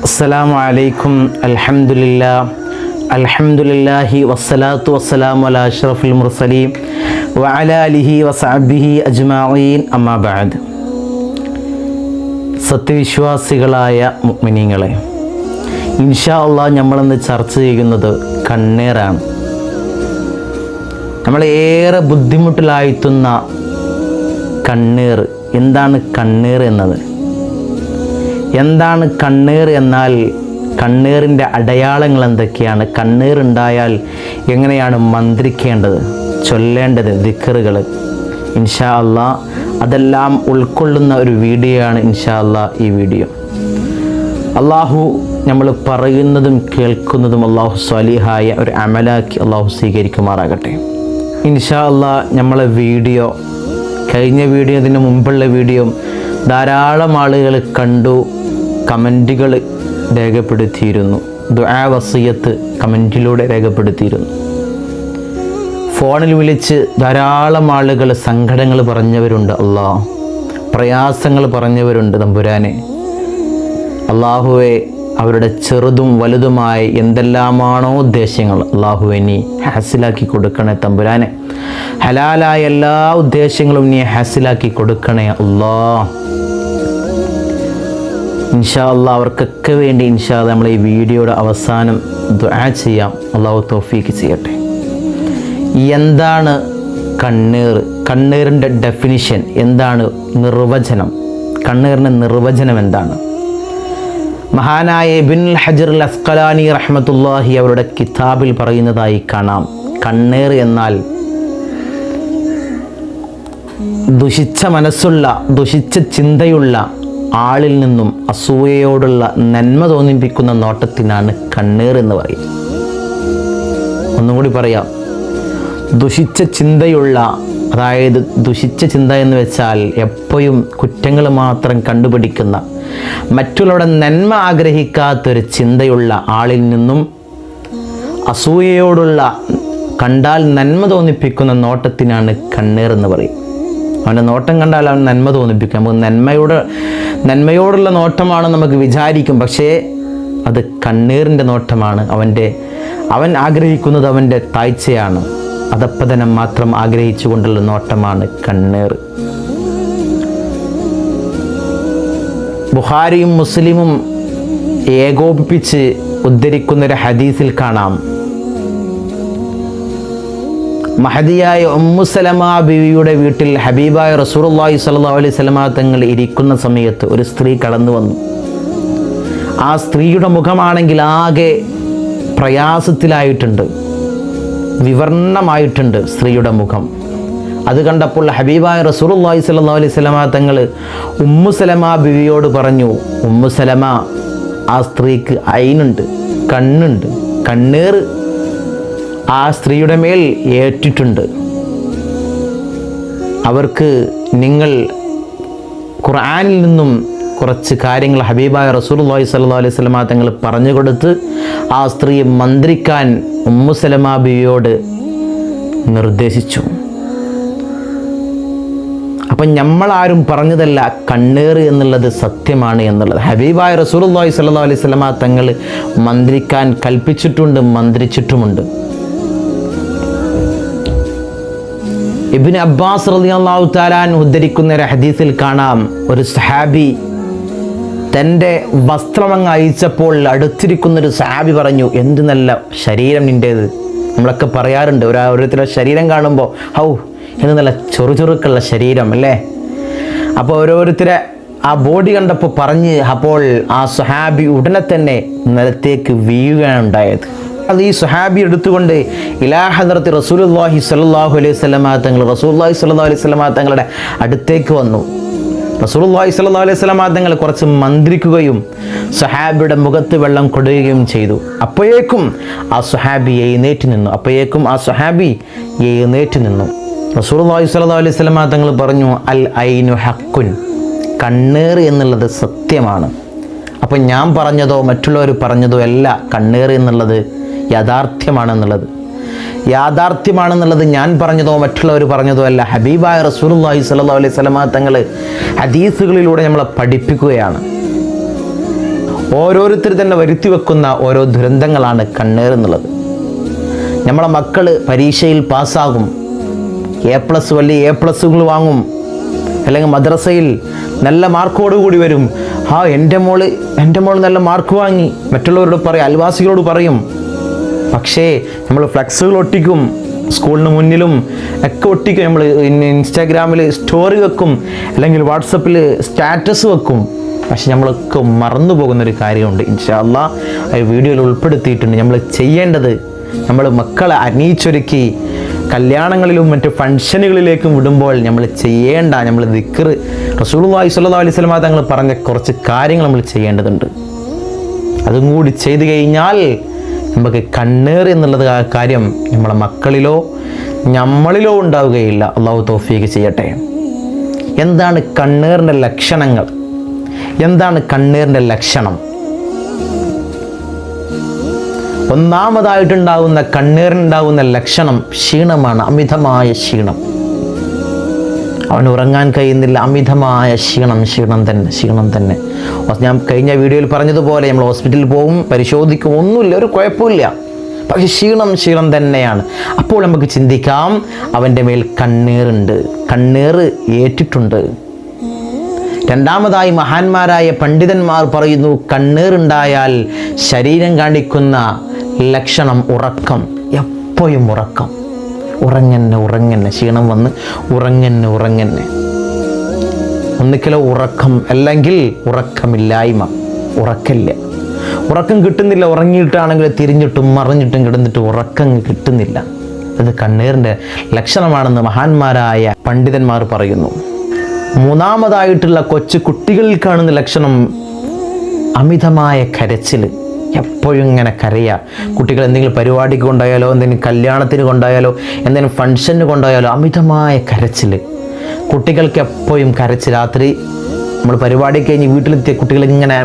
അസ്സലാമു അലൈക്കും അൽഹംദുലില്ലാ. അൽഹംദുലില്ലാഹി വസ്സലാത്തു വസ്സലാമു അലാ അഷ്റഫുൽ മുർസലീം വഅല അലിഹി വസഅബിഹി അജ്മാഈൻ. അമ്മാ ബഅദ്. സത്യവിശ്വാസികളായ മുഗ്മിനീങ്ങളെ ഇൻഷാ അള്ളാഹ് നമ്മളിന്ന് ചർച്ച ചെയ്യുന്നത് കണ്ണീറാണ് നമ്മളേറെ ഏറെ ബുദ്ധിമുട്ടിലാഴ്ത്തുന്ന കണ്ണീർ എന്താണ് കണ്ണീർ എന്നത്? എന്താണ് കണ്ണീർ എന്നാൽ കണ്ണീറിന്റെ അടയാളങ്ങൾ എന്തൊക്കെയാണ്? കണ്ണീറുണ്ടായാൽ എങ്ങനെയാണ് മന്ത്രിക്കേണ്ടത്? ചൊല്ലേണ്ടത് ദിക്കറുകൾ ഇൻഷാ അല്ല അതെല്ലാം ഉൾക്കൊള്ളുന്ന ഒരു വീഡിയോ ആണ് ഇൻഷാ അല്ല ഈ വീഡിയോ. അള്ളാഹു നമ്മൾ പറയുന്നതും കേൾക്കുന്നതും അള്ളാഹു സ്വലിഹായ ഒരു അമലാക്കി അള്ളാഹു സ്വീകരിക്കുമാറാകട്ടെ. ഇൻഷാ അല്ല നമ്മളെ വീഡിയോ കഴിഞ്ഞ വീഡിയോ ഇതിന് മുമ്പുള്ള വീഡിയോ ധാരാളം ആളുകൾ കണ്ടു. കമന്റുകൾ രേഖപ്പെടുത്തിയിരുന്നു. ദുആ വസിയത്ത് കമന്റിലൂടെ രേഖപ്പെടുത്തിയിരുന്നു. ഫോണിൽ വിളിച്ച് ധാരാളം ആളുകൾ സങ്കടങ്ങൾ പറഞ്ഞവരുണ്ട് അള്ളാഹ് പ്രയാസങ്ങൾ പറഞ്ഞവരുണ്ട് തമ്പുരാനെ. അള്ളാഹുവെ അവരുടെ ചെറുതും വലുതുമായ എന്തെല്ലാമാണോ ഉദ്ദേശങ്ങൾ അള്ളാഹുവെ നീ ഹാസിലാക്കി കൊടുക്കണേ തമ്പുരാനെ. ഹലാലായ എല്ലാ ഉദ്ദേശങ്ങളും നീ ഹാസിലാക്കി കൊടുക്കണേ അള്ളാ. ഇൻഷാ അള്ളാഹ് അവർക്കൊക്കെ വേണ്ടി ഇൻഷാ അള്ളാഹ് നമ്മൾ ഈ വീഡിയോയുടെ അവസാനം ദുആ ചെയ്യാം. അള്ളാഹു തോഫീക്ക് ചെയ്യട്ടെ. എന്താണ് കണ്ണീർ? കണ്ണീറിന്റെ ഡെഫിനിഷൻ എന്താണ് നിർവചനം? കണ്ണീറിന്റെ നിർവചനം എന്താണ്? മഹാനായ ബിൻ ഹജർ അസ്കലാനി റഹ്മത്തുല്ലാഹി അവരുടെ കിതാബിൽ പറയുന്നതായി കാണാം. കണ്ണീർ എന്നാൽ ദുഷിച്ച മനസ്സുള്ള ദുഷിച്ച ചിന്തയുള്ള ആളിൽ നിന്നും അസൂയയോടുള്ള നന്മ തോന്നിപ്പിക്കുന്ന നോട്ടത്തിനാണ് കണ്ണീർ എന്ന് പറയും ഒന്നും കൂടി പറയാം. ദുഷിച്ച ചിന്തയുള്ള അതായത് ദുഷിച്ച ചിന്ത എന്ന് വെച്ചാൽ എപ്പോഴും കുറ്റങ്ങൾ മാത്രം കണ്ടുപിടിക്കുന്ന മറ്റുള്ളവരുടെ നന്മ ആഗ്രഹിക്കാത്തൊരു ചിന്തയുള്ള ആളിൽ നിന്നും അസൂയയോടുള്ള കണ്ടാൽ നന്മ തോന്നിപ്പിക്കുന്ന നോട്ടത്തിനാണ് കണ്ണീർ എന്ന് പറയും അവന്റെ നോട്ടം കണ്ടാൽ അവൻ നന്മ തോന്നിപ്പിക്കും. നമുക്ക് നന്മയോട് നന്മയോടുള്ള നോട്ടമാണ് നമുക്ക് വിചാരിക്കും. പക്ഷേ അത് കണ്ണീറിന്റെ നോട്ടമാണ്. അവന്റെ അവൻ ആഗ്രഹിക്കുന്നത് അവന്റെ താഴ്ചയാണ്. അധപ്പതനം മാത്രം ആഗ്രഹിച്ചു കൊണ്ടുള്ള നോട്ടമാണ് കണ്ണീർ. ബുഹാരിയും മുസ്ലിമും ഏകോപിപ്പിച്ച് ഉദ്ധരിക്കുന്നൊരു ഹദീസിൽ കാണാം. മഹദിയായ ഉമ്മുസലമ ബിവിയുടെ വീട്ടിൽ ഹബീബായ റസൂറുല്ലാഹി സല്ലാ അലൈഹി സ്വലമ തങ്ങൾ ഇരിക്കുന്ന സമയത്ത് ഒരു സ്ത്രീ കടന്നു വന്നു. ആ സ്ത്രീയുടെ മുഖമാണെങ്കിൽ ആകെ പ്രയാസത്തിലായിട്ടുണ്ട്. വിവർണമായിട്ടുണ്ട് സ്ത്രീയുടെ മുഖം. അത് കണ്ടപ്പോൾ ഹബീബായ റസൂറുല്ലാഹി സല്ലാ അലൈഹി സ്വലമ തങ്ങൾ ഉമ്മുസലമ ബിവിയോട് പറഞ്ഞു ഉമ്മുസലമ ആ സ്ത്രീക്ക് അയിനുണ്ട് കണ്ണുണ്ട് കണ്ണീർ ആ സ്ത്രീയുടെ മേൽ ഏറ്റിട്ടുണ്ട്. അവർക്ക് നിങ്ങൾ ഖുർആാനിൽ നിന്നും കുറച്ച് കാര്യങ്ങൾ ഹബീബായ റസൂലുള്ളാഹി സല്ലാ അലൈഹി വസല്ലമ തങ്ങൾ പറഞ്ഞു കൊടുത്ത് ആ സ്ത്രീയെ മന്ത്രിക്കാൻ ഉമ്മു ബിയോട് നിർദ്ദേശിച്ചു. അപ്പം നമ്മളാരും പറഞ്ഞതല്ല കണ്ണേറ് എന്നുള്ളത് സത്യമാണ് എന്നുള്ളത്. ഹബീബായ റസൂലുള്ളാഹി സല്ലാ അലൈഹി വസല്ലമ തങ്ങൾ മന്ത്രിക്കാൻ കൽപ്പിച്ചിട്ടുണ്ട് മന്ത്രിച്ചിട്ടുമുണ്ട്. ഇബിൻ അബ്ബാസ് താലാൻ ഉദ്ധരിക്കുന്ന ഒരു ഹദീസിൽ കാണാം. ഒരു സഹാബി തന്റെ വസ്ത്രമങ്ങ് അയച്ചപ്പോൾ അടുത്തിരിക്കുന്ന ഒരു സഹാബി പറഞ്ഞു എന്ത് നല്ല ശരീരം നിന്റേത്. നമ്മളൊക്കെ പറയാറുണ്ട് ഒരു ഓരോരുത്തരുടെ ശരീരം കാണുമ്പോൾ ഹൗ എന്ത് നല്ല ചൊറുചൊറുക്കുള്ള ശരീരം അല്ലേ? അപ്പോൾ ഓരോരുത്തരെ ആ ബോഡി കണ്ടപ്പോൾ പറഞ്ഞ് അപ്പോൾ ആ സുഹാബി ഉടനെ തന്നെ നിലത്തേക്ക് വീഴുകയാണ് ഉണ്ടായത്. അത് ഈ സുഹാബി എടുത്തുകൊണ്ട് ഇലാഹദർത്തി റസൂലുല്ലാഹി സ്വല്ലല്ലാഹു അലൈഹി സ്വലമാ തങ്ങൾ റസൂല്ലാഹി സ്വല്ലല്ലാഹു അലൈഹി സ്വലമാ തങ്ങളുടെ അടുത്തേക്ക് വന്നു. റസൂലുല്ലാഹി സ്വല്ലല്ലാഹു അലൈഹി സ്വലമാ തങ്ങൾ കുറച്ച് മന്ത്രിക്കുകയും സുഹാബിയുടെ മുഖത്ത് വെള്ളം കൊടുക്കുകയും ചെയ്തു. അപ്പോഴേക്കും ആ സുഹാബി എഴുന്നേറ്റ് നിന്നു. അപ്പോഴേക്കും ആ സുഹാബി എഴുന്നേറ്റ് നിന്നു. റസൂലുള്ളാഹി സ്വല്ലല്ലാഹു അലൈഹി സ്വലമാ തങ്ങൾ പറഞ്ഞു അൽ ഐനു ഹക്കുൻ കണ്ണേർ എന്നുള്ളത് സത്യമാണ്. അപ്പം ഞാൻ പറഞ്ഞതോ മറ്റുള്ളവർ പറഞ്ഞതോ അല്ല. കണ്ണേർ എന്നുള്ളത് യാഥാർത്ഥ്യമാണെന്നുള്ളത്. യാഥാർത്ഥ്യമാണെന്നുള്ളത് ഞാൻ പറഞ്ഞതോ മറ്റുള്ളവർ പറഞ്ഞതോ അല്ല. ഹബീബായ റസൂലുള്ളാഹി സല്ലാ അലൈഹി സ്വലമ തങ്ങൾ ഹദീസുകളിലൂടെ നമ്മളെ പഠിപ്പിക്കുകയാണ്. ഓരോരുത്തർ തന്നെ വരുത്തി വെക്കുന്ന ഓരോ ദുരന്തങ്ങളാണ് കണ്ണേർ എന്നുള്ളത് നമ്മളെ മക്കൾ പരീക്ഷയിൽ പാസ്സാകും. എ പ്ലസ് വലിയ എ പ്ലസ്സുകൾ വാങ്ങും. അല്ലെങ്കിൽ മദ്രസയിൽ നല്ല മാർക്കോട് കൂടി വരും. ആ എന്റെ മോൾ എന്റെ മോൾ നല്ല മാർക്ക് വാങ്ങി. മറ്റുള്ളവരോട് പറയും അയൽവാസികളോട് പറയും. പക്ഷേ നമ്മൾ ഫ്ലക്സുകൾ ഒട്ടിക്കും സ്കൂളിന് മുന്നിലും ഒക്കെ ഒട്ടിക്കും. നമ്മൾ ഇൻസ്റ്റാഗ്രാമിൽ സ്റ്റോറി വെക്കും അല്ലെങ്കിൽ വാട്സപ്പിൽ സ്റ്റാറ്റസ് വെക്കും. പക്ഷെ നമ്മളൊക്കെ മറന്നു പോകുന്നൊരു കാര്യമുണ്ട്. ഇൻഷാല്ല ആ വീഡിയോയിൽ ഉൾപ്പെടുത്തിയിട്ടുണ്ട്. നമ്മൾ ചെയ്യേണ്ടത് നമ്മൾ മക്കളെ അനീച്ചൊരുക്കി കല്യാണങ്ങളിലും മറ്റ് ഫംഗ്ഷനുകളിലേക്കും വിടുമ്പോൾ നമ്മൾ ചെയ്യേണ്ട നമ്മൾ ദിക്കർ റസൂലുള്ളാഹി സ്വല്ലല്ലാഹു അലൈഹി വസല്ലം തങ്ങൾ പറഞ്ഞ കുറച്ച് കാര്യങ്ങൾ നമ്മൾ ചെയ്യേണ്ടതുണ്ട്. അതും കൂടി ചെയ്തു കഴിഞ്ഞാൽ നമുക്ക് കണ്ണേർ എന്നുള്ളത് ആ കാര്യം നമ്മളെ മക്കളിലോ നമ്മളിലോ ഉണ്ടാവുകയില്ല. അള്ളാഹു തോഫീക്ക് ചെയ്യട്ടെ. എന്താണ് കണ്ണേറിന്റെ ലക്ഷണങ്ങൾ? എന്താണ് കണ്ണീറിന്റെ ലക്ഷണം? ഒന്നാമതായിട്ടുണ്ടാവുന്ന കണ്ണീറിനുണ്ടാവുന്ന ലക്ഷണം ക്ഷീണമാണ് അമിതമായ ക്ഷീണം. അവൻ ഉറങ്ങാൻ കഴിയുന്നില്ല. അമിതമായ ക്ഷീണം ക്ഷീണം തന്നെ ക്ഷീണം തന്നെ. ഞാൻ കഴിഞ്ഞ വീഡിയോയിൽ പറഞ്ഞതുപോലെ നമ്മൾ ഹോസ്പിറ്റലിൽ പോകും പരിശോധിക്കും ഒന്നുമില്ല ഒരു കുഴപ്പമില്ല. പക്ഷെ ക്ഷീണം ക്ഷീണം തന്നെയാണ്. അപ്പോൾ നമുക്ക് ചിന്തിക്കാം അവന്റെ മേൽ കണ്ണീറുണ്ട്. കണ്ണീറ് ഏറ്റിട്ടുണ്ട്. രണ്ടാമതായി മഹാന്മാരായ പണ്ഡിതന്മാർ പറയുന്നു കണ്ണീറുണ്ടായാൽ ശരീരം കാണിക്കുന്ന ലക്ഷണം ഉറക്കം എപ്പോഴും ഉറക്കം. ഉറങ്ങന്നെ ഉറങ്ങന്നെ. ക്ഷീണം വന്ന് ഉറങ്ങന്നെ ഉറങ്ങന്നെ. ഒന്നിക്കലോ ഉറക്കം അല്ലെങ്കിൽ ഉറക്കമില്ലായ്മ. ഉറക്കല്ല. ഉറക്കം കിട്ടുന്നില്ല. ഉറങ്ങിയിട്ടാണെങ്കിൽ തിരിഞ്ഞിട്ടും മറിഞ്ഞിട്ടും കിടന്നിട്ടും ഉറക്കം കിട്ടുന്നില്ല. അത് കണ്ണീറിന്റെ ലക്ഷണമാണെന്ന് മഹാന്മാരായ പണ്ഡിതന്മാർ പറയുന്നു. മൂന്നാമതായിട്ടുള്ള കൊച്ചു കുട്ടികളിൽ കാണുന്ന ലക്ഷണം അമിതമായ കരച്ചിൽ എപ്പോഴും ഇങ്ങനെ കരയുക കുട്ടികൾ എന്തെങ്കിലും പരിപാടിക്ക് കൊണ്ടായാലോ എന്തെങ്കിലും കല്യാണത്തിന് കൊണ്ടായാലോ എന്തെങ്കിലും ഫംഗ്ഷന് കൊണ്ടായാലോ അമിതമായ കരച്ചിൽ കുട്ടികൾക്ക് എപ്പോഴും കരച്ച് രാത്രി നമ്മൾ പരിപാടി കഴിഞ്ഞ് വീട്ടിലെത്തിയ കുട്ടികൾ ഇങ്ങനെ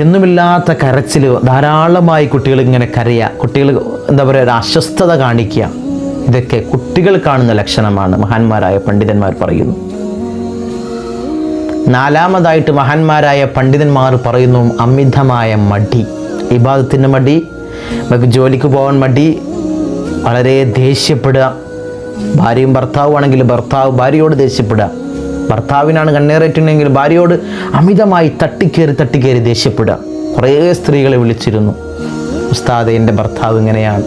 എന്നുമില്ലാത്ത കരച്ചിൽ ധാരാളമായി കുട്ടികൾ ഇങ്ങനെ കരയുക കുട്ടികൾ എന്താ പറയുക ഒരു അസ്വസ്ഥത കാണിക്കുക ഇതൊക്കെ കുട്ടികൾ കാണുന്ന ലക്ഷണമാണ് മഹാന്മാരായ പണ്ഡിതന്മാർ പറയുന്നു. നാലാമതായിട്ട് മഹാന്മാരായ പണ്ഡിതന്മാർ പറയുന്നു അമിതമായ മടി. ഇബാദത്തിന്റെ മടി നമുക്ക് ജോലിക്ക് പോകാൻ മടി വളരെ ദേഷ്യപ്പെടുക. ഭാര്യയും ഭർത്താവും ആണെങ്കിൽ ഭർത്താവ് ഭാര്യയോട് ദേഷ്യപ്പെടുക. ഭർത്താവിനാണ് കണ്ണേറേറ്റുണ്ടെങ്കിൽ ഭാര്യയോട് അമിതമായി തട്ടിക്കേറി തട്ടിക്കേറി ദേഷ്യപ്പെടുക. കുറേ സ്ത്രീകളെ വിളിച്ചിരുന്നു. ഉസ്താദ് എന്റെ ഭർത്താവ് ഇങ്ങനെയാണ്.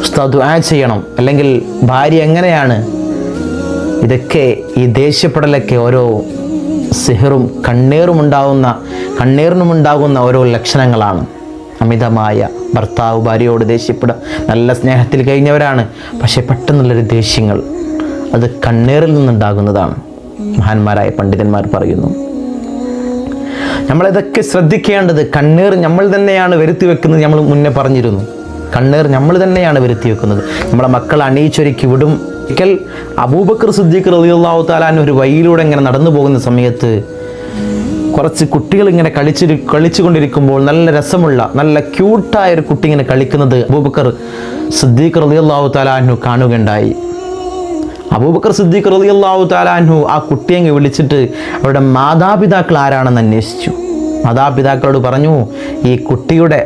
ഉസ്താദ് ആ ചെയ്യണം. അല്ലെങ്കിൽ ഭാര്യ എങ്ങനെയാണ്? ഇതൊക്കെ ഈ ദേഷ്യപ്പെടലൊക്കെ ഓരോ സിഹറും കണ്ണേറും ഉണ്ടാകുന്ന കണ്ണീറിനും ഉണ്ടാകുന്ന ഓരോ ലക്ഷണങ്ങളാണ്. അമിതമായ ഭർത്താവ് ഭാര്യയോട് ദേഷ്യപ്പെടുക നല്ല സ്നേഹത്തിൽ കഴിഞ്ഞവരാണ്. പക്ഷേ പെട്ടെന്നുള്ളൊരു ദേഷ്യങ്ങൾ അത് കണ്ണീറിൽ നിന്നുണ്ടാകുന്നതാണ്. മഹാന്മാരായ പണ്ഡിതന്മാർ പറയുന്നു നമ്മളിതൊക്കെ ശ്രദ്ധിക്കേണ്ടത് കണ്ണീർ നമ്മൾ തന്നെയാണ് വരുത്തി വെക്കുന്നത് നമ്മൾ മുന്നേ പറഞ്ഞിരുന്നു. കണ്ണീർ നമ്മൾ തന്നെയാണ് വരുത്തി വെക്കുന്നത്. നമ്മളെ മക്കൾ അണിയിച്ചൊരുക്കി വിടും. ഒരിക്കൽ അബൂബക്കർ സിദ്ദീഖ് റളിയല്ലാഹു താലാൻ ഒരു വഴിയിലൂടെ ഇങ്ങനെ നടന്നു പോകുന്ന സമയത്ത് കുറച്ച് കുട്ടികൾ ഇങ്ങനെ കളിച്ചിരി കളിച്ചുകൊണ്ടിരിക്കുമ്പോൾ നല്ല രസമുള്ള നല്ല ക്യൂട്ടായ ഒരു കുട്ടി ഇങ്ങനെ കളിക്കുന്നത് അബൂബക്കർ സിദ്ദീഖ് റളിയല്ലാഹു താലാനു കാണുകയുണ്ടായി. അബൂബക്കർ സിദ്ദീഖ് റളിയല്ലാഹു താലാൻഹു ആ കുട്ടിയെ വിളിച്ചിട്ട് അവരുടെ മാതാപിതാക്കൾ ആരാണെന്ന് അന്വേഷിച്ചു. മാതാപിതാക്കളോട് പറഞ്ഞു ഈ കുട്ടിയുടെ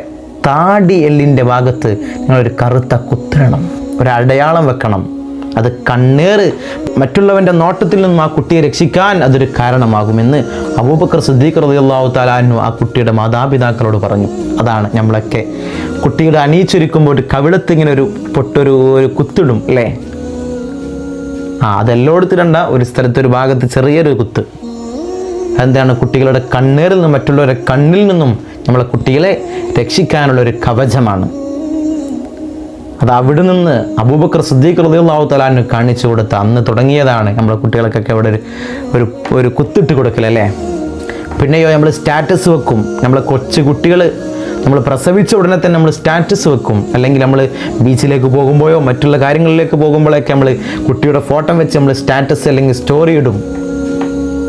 താടി എല്ലിന്റെ ഭാഗത്ത് നിങ്ങളൊരു കറുത്ത കുത്തിരണം. ഒരടയാളം വെക്കണം. അത് കണ്ണേറ് മറ്റുള്ളവന്റെ നോട്ടത്തിൽ നിന്നും ആ കുട്ടിയെ രക്ഷിക്കാൻ അതൊരു കാരണമാകുമെന്ന് അബൂബക്കർ സിദ്ദീഖ് റളിയല്ലാഹു താലാൻഹു ആ കുട്ടിയുടെ മാതാപിതാക്കളോട് പറഞ്ഞു. അതാണ് നമ്മളൊക്കെ കുട്ടിയുടെ അണിയിച്ചൊരുക്കുമ്പോൾ ഒരു കവിളത്ത് ഇങ്ങനെ ഒരു പൊട്ടൊരു ഒരു കുത്തിടും അല്ലേ? ആ അതെല്ലോടത്തിരണ്ട ഒരു സ്ഥലത്ത് ഒരു ഭാഗത്ത് ചെറിയൊരു കുത്ത്. എന്താണ് കുട്ടികളുടെ കണ്ണീരിൽ നിന്നും മറ്റുള്ളവരുടെ കണ്ണിൽ നിന്നും നമ്മളെ കുട്ടികളെ രക്ഷിക്കാനുള്ള ഒരു കവചമാണ്. അത് അവിടെ നിന്ന് അബൂബക്കർ സിദ്ദീഖ് റളിയല്ലാഹു തലാന് കാണിച്ചു കൊടുത്ത അന്ന് തുടങ്ങിയതാണ് നമ്മളെ കുട്ടികൾക്കൊക്കെ അവിടെ ഒരു ഒരു ഒരു കുത്തിട്ട് കൊടുക്കലല്ലേ പിന്നെയോ നമ്മൾ സ്റ്റാറ്റസ് വെക്കും. നമ്മളെ കൊച്ചു കുട്ടികൾ നമ്മൾ പ്രസവിച്ച ഉടനെ തന്നെ നമ്മൾ സ്റ്റാറ്റസ് വെക്കും. അല്ലെങ്കിൽ നമ്മൾ ബീച്ചിലേക്ക് പോകുമ്പോഴോ മറ്റുള്ള കാര്യങ്ങളിലേക്ക് പോകുമ്പോഴൊക്കെ നമ്മൾ കുട്ടിയുടെ ഫോട്ടോ വെച്ച് നമ്മൾ സ്റ്റാറ്റസ് അല്ലെങ്കിൽ സ്റ്റോറി ഇടും.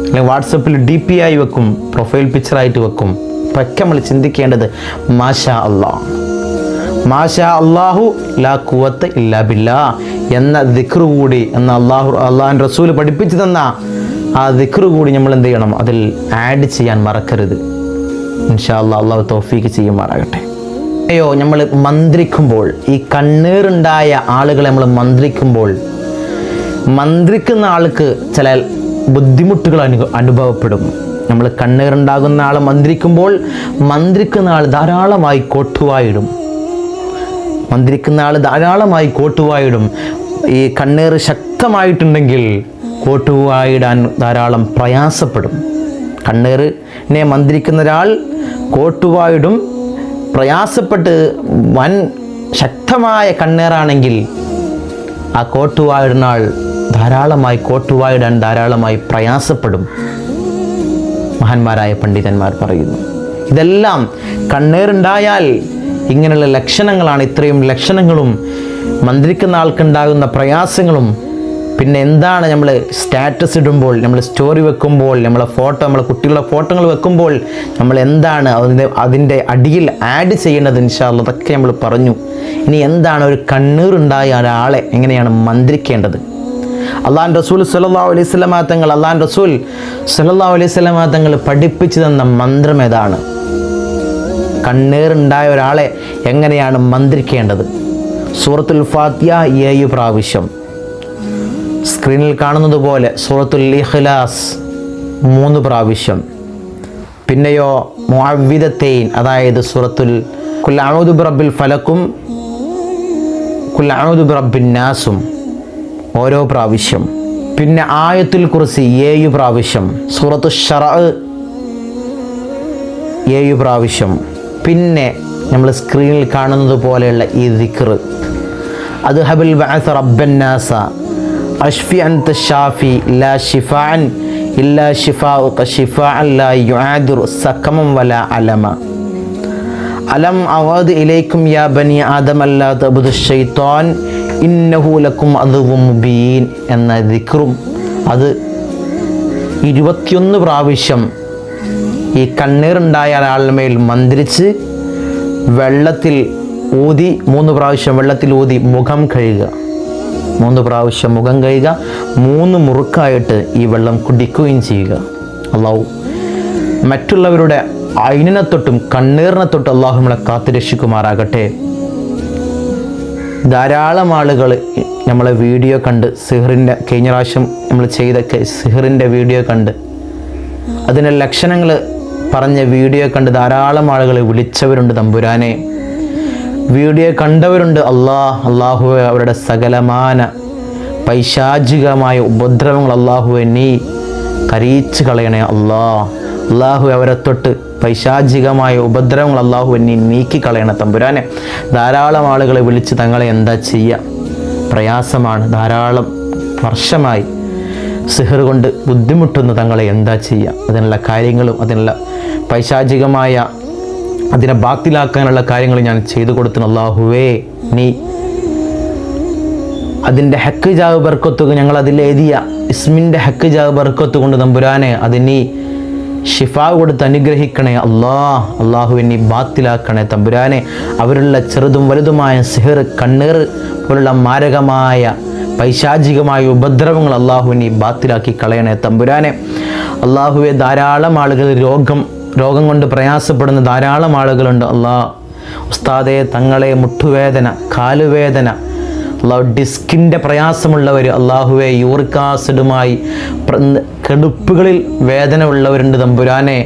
അല്ലെങ്കിൽ വാട്സപ്പിൽ ഡി പി ആയി വെക്കും. പ്രൊഫൈൽ പിക്ചറായിട്ട് വെക്കും. ഒക്കെ നമ്മൾ ചിന്തിക്കേണ്ടത് മാഷാ അള്ളാഹ് മാഷാ അള്ളാഹു ലാ കുവത്ത് ഇല്ലാ ബില്ല എന്ന ദിക്റ് കൂടി എന്ന അള്ളാഹു അള്ളാഹൻ റസൂൽ പഠിപ്പിച്ചു തന്ന ആ ദിക്റ് കൂടി നമ്മൾ എന്ത് ചെയ്യണം? അതിൽ ആഡ് ചെയ്യാൻ മറക്കരുത്. ഇൻഷാ അല്ലാ അള്ളാഹു തോഫീക്ക് ചെയ്യുമാറാകട്ടെ. അയ്യോ നമ്മൾ മന്ത്രിക്കുമ്പോൾ ഈ കണ്ണീറുണ്ടായ ആളുകളെ നമ്മൾ മന്ത്രിക്കുമ്പോൾ മന്ത്രിക്കുന്ന ആൾക്ക് ചില ബുദ്ധിമുട്ടുകൾ അനു അനുഭവപ്പെടും. നമ്മൾ കണ്ണീറുണ്ടാകുന്ന ആളെ മന്ത്രിക്കുമ്പോൾ മന്ത്രിക്കുന്ന ആൾ ധാരാളമായി കോട്ടുവായിടും. മന്ത്രിക്കുന്ന ആൾ ധാരാളമായി കോട്ടുവായിടും. ഈ കണ്ണീർ ശക്തമായിട്ടുണ്ടെങ്കിൽ കോട്ടുവായിടാൻ ധാരാളം പ്രയാസപ്പെടും. കണ്ണീറിനെ മന്ത്രിക്കുന്ന ഒരാൾ കോട്ടുവായിടും. പ്രയാസപ്പെട്ട് വൻ ശക്തമായ കണ്ണീറാണെങ്കിൽ ആ കോട്ടുവായിടുന്ന ആൾ ധാരാളമായി കോട്ടുവായിടാൻ ധാരാളമായി പ്രയാസപ്പെടും. മഹാന്മാരായ പണ്ഡിതന്മാർ പറയുന്നു. ഇതെല്ലാം കണ്ണേറുണ്ടായാൽ ഇങ്ങനെയുള്ള ലക്ഷണങ്ങളാണ് ഇത്രയും ലക്ഷണങ്ങളും മന്ത്രിക്കുന്ന ആൾക്കുണ്ടാകുന്ന പ്രയാസങ്ങളും. പിന്നെ എന്താണ് നമ്മൾ സ്റ്റാറ്റസ് ഇടുമ്പോൾ നമ്മൾ സ്റ്റോറി വെക്കുമ്പോൾ നമ്മളെ ഫോട്ടോ നമ്മളെ കുട്ടികളുടെ ഫോട്ടോകൾ വെക്കുമ്പോൾ നമ്മൾ എന്താണ് അതിന്റെ അതിന്റെ അടിയിൽ ആഡ് ചെയ്യേണ്ടത് ഇൻഷാല്ല അതൊക്കെ നമ്മൾ പറഞ്ഞു. ഇനി എന്താണ് ഒരു കണ്ണീർ കണ്ണീറുണ്ടായ ഒരാളെ എങ്ങനെയാണ് മന്ത്രിക്കേണ്ടത്? അള്ളാൻ റസൂൽ സല്ലാ അലൈഹി സ്വലമാ തങ്ങൾ അള്ളാൻ റസൂൽ സല്ലാ അലൈഹി സ്വലമാ തങ്ങൾ പഠിപ്പിച്ചു തന്ന മന്ത്രം ഏതാണ്? കണ്ണീറുണ്ടായ ഒരാളെ എങ്ങനെയാണ് മന്ത്രിക്കേണ്ടത്? സൂറത്തുൽ ഫാത്തിയ ഏയു പ്രാവശ്യം. സ്ക്രീനിൽ കാണുന്നത് പോലെ സൂറത്തുൽ ഇഖ്ലാസ് മൂന്ന് പ്രാവശ്യം. പിന്നെയോ മുഅവിദത്തെയിൻ അതായത് സൂറത്തുൽ കുൽ റബ്ബിൽ ഫലക്കും കുൽ റബ്ബിൻ നാസും. ഓരോ പ്രാവശ്യം. പിന്നെ ആയത്തിൽ കുറിച്ച് ഏഴ് പ്രാവശ്യം. സൂറത്തു ഷറ ഏഴ് പ്രാവശ്യം. പിന്നെ നമ്മൾ സ്ക്രീനിൽ കാണുന്നത് പോലെയുള്ള ഈ ദിക്ർ അത് ഹബിൽ ബാസ് റബ്ബന്നാസ നാസ. അഷ്ഫി അൻത ഷാഫി ലാ ഷിഫാൻ ഇല്ലാ ഷിഫാ ഷിഫാ ലാ യുദുർ സഖമം വല അലമ. അലം അവാദ് ഇലൈക്കും യാ ബനി ആദം അല്ലാ തബ്ദു ഷൈത്താൻ ഇന്നഹു ലക്കും അതുവും മുബീൻ എന്ന ദിക്റും. അത് ഇരുപത്തിയൊന്ന് പ്രാവശ്യം ഈ കണ്ണീറുണ്ടായ ഒരാളുടെ മേൽ മന്ത്രിച്ച് വെള്ളത്തിൽ ഊതി മൂന്ന് പ്രാവശ്യം വെള്ളത്തിൽ ഊതി മുഖം കഴുകുക. മൂന്ന് പ്രാവശ്യം മുഖം കഴുകുക. മൂന്ന് മുറുക്കായിട്ട് ഈ വെള്ളം കുടിക്കുകയും ചെയ്യുക. അള്ളാഹു മറ്റുള്ളവരുടെ അയിനിനെ തൊട്ടും കണ്ണീറിനെ തൊട്ടും അള്ളാഹു നമ്മളെ കാത്തുരക്ഷിക്കുമാറാകട്ടെ. ധാരാളം ആളുകൾ നമ്മളെ വീഡിയോ കണ്ട് സിഹറിന്റെ കഴിഞ്ഞ പ്രാവശ്യം നമ്മൾ ചെയ്തൊക്കെ സിഹറിന്റെ വീഡിയോ കണ്ട് അതിന്റെ ലക്ഷണങ്ങൾ പറഞ്ഞ വീഡിയോ കണ്ട് ധാരാളം ആളുകൾ വിളിച്ചവരുണ്ട് തമ്പുരാനെ. വീഡിയോ കണ്ടവരുണ്ട് അള്ളാഹ് അള്ളാഹുവെ അവരുടെ സകലമാന പൈശാചികമായ ഉപദ്രവങ്ങൾ അള്ളാഹുവെ നീ കരീച്ചു കളയണേ അള്ളാഹ്. അള്ളാഹു അവരെ തൊട്ട് പൈശാചികമായ ഉപദ്രവങ്ങൾ അള്ളാഹു എന്നെ നീക്കിക്കളയണ തമ്പുരാനെ. ധാരാളം ആളുകളെ വിളിച്ച് തങ്ങളെ എന്താ ചെയ്യുക പ്രയാസമാണ്. ധാരാളം വർഷമായി സിഹർ കൊണ്ട് ബുദ്ധിമുട്ടുന്ന തങ്ങളെ എന്താ ചെയ്യുക അതിനുള്ള കാര്യങ്ങളും അതിനുള്ള പൈശാചികമായ അതിനെ ബാക്കിലാക്കാനുള്ള കാര്യങ്ങൾ ഞാൻ ചെയ്തു കൊടുത്തു. അള്ളാഹുവേ നീ അതിന്റെ ഹക്ക് ജാവ് ബർക്കത്ത് ഞങ്ങൾ അതിൽ എഴുതിയ. ഇസ്മിന്റെ ഹക്ക് ജാവ് ബർക്കത്ത് കൊണ്ട് തമ്പുരാനെ അതിനീ ഷിഫാ കൊടുത്ത് അനുഗ്രഹിക്കണേ അള്ളാ അള്ളാഹു എന്നെ ബാത്തിലാക്കണേ തമ്പുരാനെ. അവരുള്ള ചെറുതും വലുതുമായ സിഹർ കണ്ണീർ പോലുള്ള മാരകമായ പൈശാചികമായ ഉപദ്രവങ്ങൾ അള്ളാഹുവിനെ ബാത്തിലാക്കി കളയണേ തമ്പുരാനെ. അള്ളാഹുവെ ധാരാളം ആളുകൾ രോഗം രോഗം കൊണ്ട് പ്രയാസപ്പെടുന്ന ധാരാളം ആളുകളുണ്ട് അള്ളാഹ് ഉസ്താദെ തങ്ങളെ മുട്ടുവേദന കാലുവേദന അള്ളാഹു ഡിസ്കിന്റെ പ്രയാസമുള്ളവർ അള്ളാഹുവെ യൂറിക് ആസിഡുമായി കെടുപ്പുകളിൽ വേദന ഉള്ളവരുണ്ട് തമ്പുരാനെ.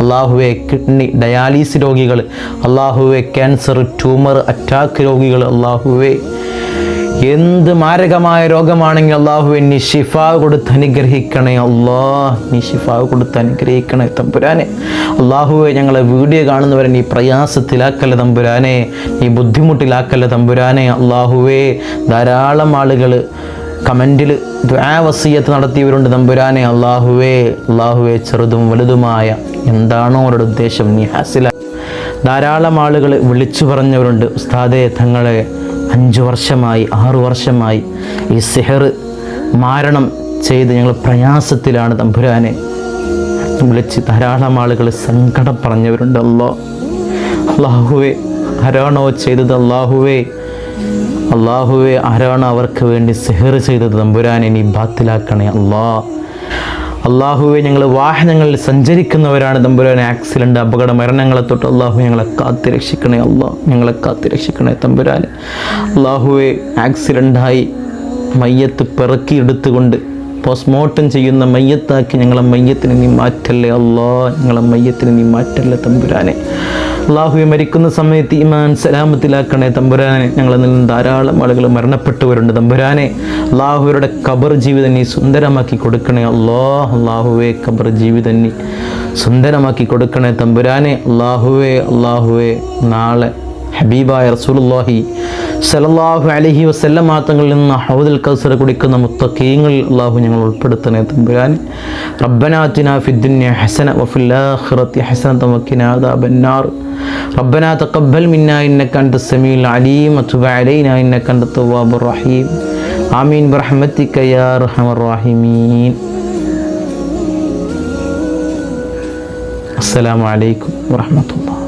അള്ളാഹുവെ കിഡ്നി ഡയാലിസ് രോഗികൾ അള്ളാഹുവെ ക്യാൻസർ ട്യൂമർ അറ്റാക്ക് രോഗികൾ അള്ളാഹുവെ എന്ത് മാരകമായ രോഗമാണെങ്കിൽ അള്ളാഹു നീ ഷിഫാവ് കൊടുത്ത് അനുഗ്രഹിക്കണേ. അള്ളാഹ് നീ ഷിഫാവ് കൊടുത്ത് അനുഗ്രഹിക്കണേ തമ്പുരാനെ. അള്ളാഹുവെ ഞങ്ങളെ വീഡിയോ കാണുന്നവരെ നീ പ്രയാസത്തിലാക്കല്ല തമ്പുരാനെ. നീ ബുദ്ധിമുട്ടിലാക്കല്ല തമ്പുരാനെ. അള്ളാഹുവേ ധാരാളം ആളുകൾ കമന്റിൽ ദ്വാവസീയത്ത് നടത്തിയവരുണ്ട് തമ്പുരാനെ. അള്ളാഹുവേ അള്ളാഹുവേ ചെറുതും വലുതുമായ എന്താണോ അവരുടെ ഉദ്ദേശം. നീ ഹാസില. ധാരാളം ആളുകൾ വിളിച്ചു പറഞ്ഞവരുണ്ട്. ഉസ്താദേ തങ്ങളെ അഞ്ച് വർഷമായി ആറു വർഷമായി ഈ സെഹർ മാരണം ചെയ്ത് ഞങ്ങൾ പ്രയാസത്തിലാണ് തമ്പുരാനെ. വിളിച്ച് ധാരാളം ആളുകൾ സങ്കടം പറഞ്ഞവരുണ്ട് അല്ലോ. അള്ളാഹുവേ ആരാണോ ചെയ്തത് അള്ളാഹുവേ അള്ളാഹുവേ ആരാണ് അവർക്ക് വേണ്ടി സെഹർ ചെയ്തത് തമ്പുരാനെ നീ ബാത്തിലാക്കണേ അള്ളാ അള്ളാഹുവെ ഞങ്ങൾ വാഹനങ്ങളിൽ സഞ്ചരിക്കുന്നവരാണ് തമ്പുരാനെ. ആക്സിഡന്റ് അപകട മരണങ്ങളെ തൊട്ട് അള്ളാഹു ഞങ്ങളെ കാത്തി രക്ഷിക്കണേ. അള്ളാഹ് ഞങ്ങളെ കാത്തി രക്ഷിക്കണേ തമ്പുരാനെ. അള്ളാഹുവെ ആക്സിഡന്റായി മയ്യത്ത് പിറക്കിയെടുത്തുകൊണ്ട് പോസ്റ്റ്മോർട്ടം ചെയ്യുന്ന മയ്യത്താക്കി ഞങ്ങളെ മയ്യത്തിന് നീ മാറ്റല്ലേ? അള്ളാ ഞങ്ങളെ മയ്യത്തിന് നീ മാറ്റല്ലേ തമ്പുരാനെ. അള്ളാഹുവെ മരിക്കുന്ന സമയത്ത് ഈമാൻ സലാമത്തിലാക്കണേ തമ്പുരാനെ. ഞങ്ങളിൽ നിന്നും ധാരാളം ആളുകൾ മരണപ്പെട്ടവരുണ്ട് തമ്പുരാനെ. അള്ളാഹുവരുടെ കബർ ജീവിതം നീ സുന്ദരമാക്കി കൊടുക്കണേ. അള്ളാ അള്ളാഹുവെ കബർ ജീവിതം നീ സുന്ദരമാക്കി കൊടുക്കണേ തമ്പുരാനെ. അള്ളാഹുവേ അള്ളാഹുവേ നാളെ ഹബീബായ റസൂലുള്ളാഹി സല്ലല്ലാഹു അലൈഹി വസല്ലം തങ്ങളിൽ നിന്ന് ഹൗദുൽ കൗസർ കുടിക്കുന്ന മുത്തഖീങ്ങളിൽ അള്ളാഹു ഞങ്ങൾ ഉൾപ്പെടുത്തണേ തമ്പുരാൻ റബ്ബന ആതിന ഫിദ്ദുനിയ ഹസന വഫിൽ ആഖിറതി ഹസനത വഖിന അദാബന്നാർ ربنا تقبل منا إنك أنت السميع العليم وتب علينا إنك أنت التواب الرحيم آمين برحمتك يا أرحم الراحمين السلام عليكم ورحمة الله